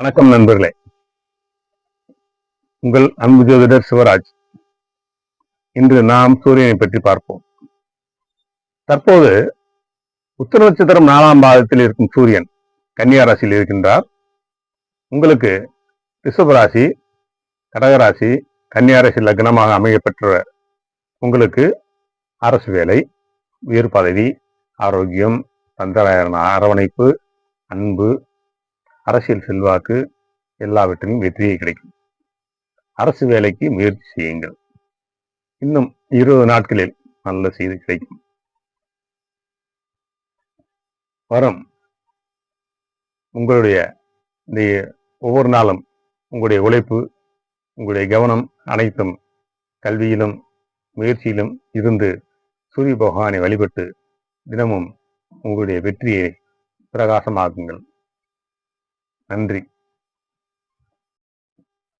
வணக்கம் நண்பர்களே. உங்கள் அன்பு ஜோதிடர் சிவராஜ். இன்று நாம் சூரியனை பற்றி பார்ப்போம். தற்போது உத்தர நட்சத்திரம் நாலாம் பாதத்தில் இருக்கும் சூரியன் கன்னியா ராசியில் இருக்கின்றார். உங்களுக்கு ரிஷபராசி கடகராசி கன்னியாராசி லக்னமாக அமையப்பெற்ற உங்களுக்கு அரசு வேலை உயர் பதவி ஆரோக்கியம் தந்திர அரவணைப்பு அன்பு அரசியல் செல்வாக்கு எல்லாவற்றிலும் வெற்றியை கிடைக்கும். அரசு வேலைக்கு முயற்சி செய்யுங்கள். இன்னும் இருபது நாட்களில் நல்ல செய்தி கிடைக்கும். வரும். உங்களுடைய இந்த ஒவ்வொரு நாளும் உங்களுடைய உழைப்பு உங்களுடைய கவனம் அனைத்தும் கல்வியிலும் முயற்சியிலும் இருந்து சூரிய பகவானை வழிபட்டு தினமும் உங்களுடைய வெற்றியை பிரகாசமாக்குங்கள். நன்றி.